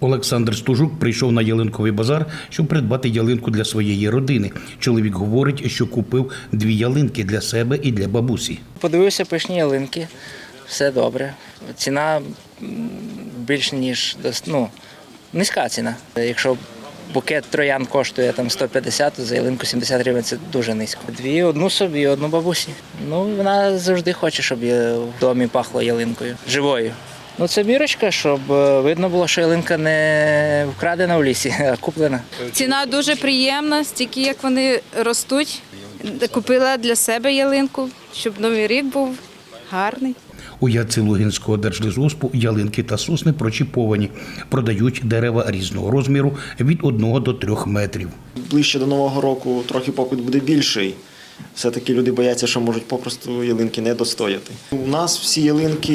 Олександр Стужук прийшов на ялинковий базар, щоб придбати ялинку для своєї родини. Чоловік говорить, що купив дві ялинки для себе і для бабусі. Подивився пишні ялинки, все добре. Ціна м, більш ніж ну, низька ціна. Якщо букет троян коштує там 150, то за ялинку 70 гривень це дуже низько. Дві, одну собі, одну бабусі. Ну, вона завжди хоче, щоб в домі пахло ялинкою, живою. Ну, це бірочка, щоб е, видно було, що ялинка не вкрадена в лісі, а куплена. Ціна дуже приємна, стільки як вони ростуть. Купила для себе ялинку, щоб новий рік був гарний. У Яці Лугінського держлісгоспу ялинки та сосни прочіповані. Продають дерева різного розміру від 1 до 3 метрів. ближче до Нового року трохи попит буде більший. Все-таки люди бояться, що можуть попросту ялинки не достояти. У нас всі ялинки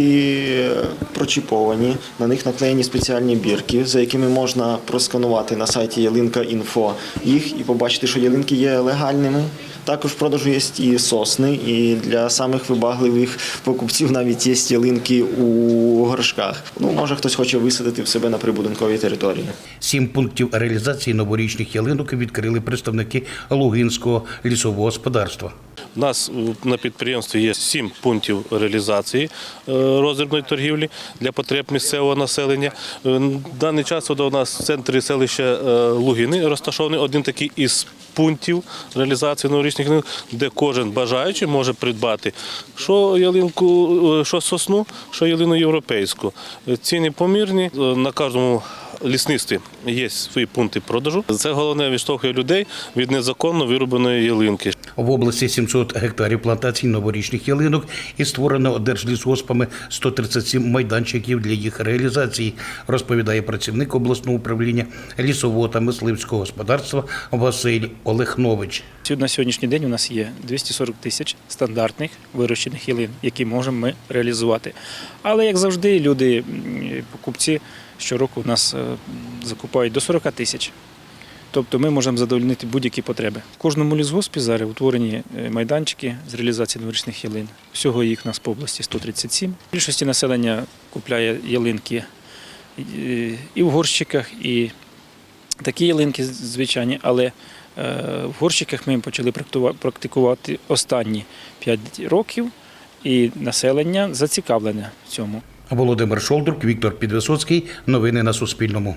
е, прочіповані, на них наклеєні спеціальні бірки, за якими можна просканувати на сайті ялинка.інфо їх і побачити, що ялинки є легальними. Також в продажу є і сосни, і для самих вибагливих покупців навіть є ялинки у горшках. Ну, може, хтось хоче висадити в себе на прибудинковій території. Сім пунктів реалізації новорічних ялинок відкрили представники Лугинського лісового господарства. У нас е, на підприємстві є сім пунктів реалізації е, роздрібної торгівлі для потреб місцевого населення. Е, На даний час у нас в центрі селища Лугини розташований один такий із пунктів реалізації новорічних ялинок, де кожен бажаючий може придбати що ялинку, що сосну, що ялину європейську. Ціни помірні. На кожному лісництві є свої пункти продажу. Це головне відштовхує людей від незаконно вирубаної ялинки. В області 700 гектарів плантацій новорічних ялинок і створено держлісгоспами 137 майданчиків для їх реалізації, розповідає працівник обласного управління лісового та мисливського господарства Василь Олехнович. На сьогоднішній день у нас є 240 тисяч стандартних вирощених ялин, які можемо ми реалізувати. Але як завжди, люди, покупці щороку у нас е, закупають до 40 тисяч. Тобто ми можемо задовольнити будь-які потреби. В кожному лісгоспі зараз утворені е, майданчики з реалізації новорічних ялин. Всього їх у нас по області 137. Більшості населення купляє ялинки е, і в горщиках, і такі ялинки звичайні, але в горщиках ми почали практикува- практикувати останні 5 років, і населення зацікавлене в цьому. Володимир Шолдрук, Віктор Підвисоцький. Новини на Суспільному.